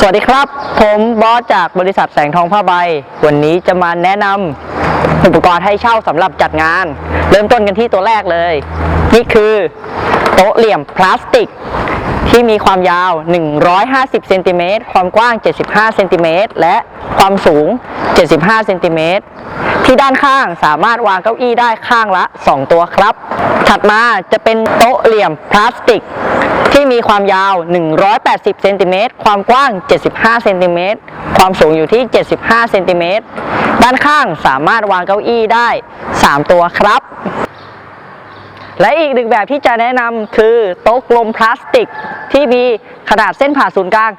สวัสดีครับ ผมบอสจากบริษัทแสงทองผ้าใบ วันนี้จะมาแนะนำอุปกรณ์ให้เช่าสำหรับจัดงาน เริ่มต้นกันที่ตัวแรกเลย นี่คือ โต๊ะเหลี่ยมพลาสติก ที่มีความยาว 150เซนติเมตรความกว้าง 75เซนติเมตรและความสูง 75เซนติเมตร ที่ด้านข้างสามารถวางเก้าอี้ได้ข้างละ 2 ตัวครับ ถัดมาจะเป็นโต๊ะเหลี่ยมพลาสติก ที่มีความยาว 180 เซนติเมตร ความกว้าง 75 เซนติเมตร ความสูงอยู่ที่ 75 เซนติเมตร ด้านข้างสามารถวางเก้าอี้ได้ 3 ตัวครับและอีกหนึ่งแบบที่จะแนะนำคือโต๊ะกลมพลาสติก ที่มีขนาดเส้นผ่าศูนย์กลาง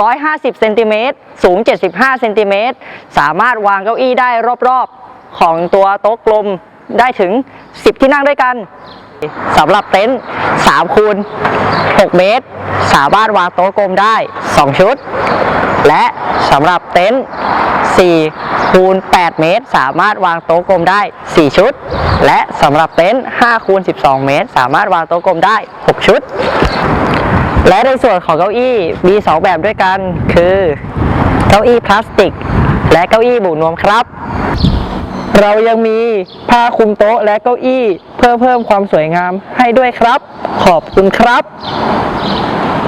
150 เซนติเมตร สูง 75 เซนติเมตร สามารถวางเก้าอี้ได้รอบๆ ของตัวโต๊ะกลมได้ถึง 10 ที่นั่งด้วยกันสำหรับเต็นท์3คูณ6เมตร สามารถวางโต๊ะกลมได้ 2 ชุด และสำหรับเต็นท์4คูณ8เมตร สามารถวางโต๊ะกลมได้ 4 ชุด และสำหรับเต็นท์5คูณ12 เมตร สามารถวางโต๊ะกลมได้ 6 ชุด และในส่วนของเก้าอี้มี 2 แบบด้วยกัน คือ เก้าอี้พลาสติก และเก้าอี้บุนวมครับ เรายังมีผ้าคลุมโต๊ะและเก้าอี้ เพื่อเพิ่มความสวยงามให้ด้วยครับ ขอบคุณครับ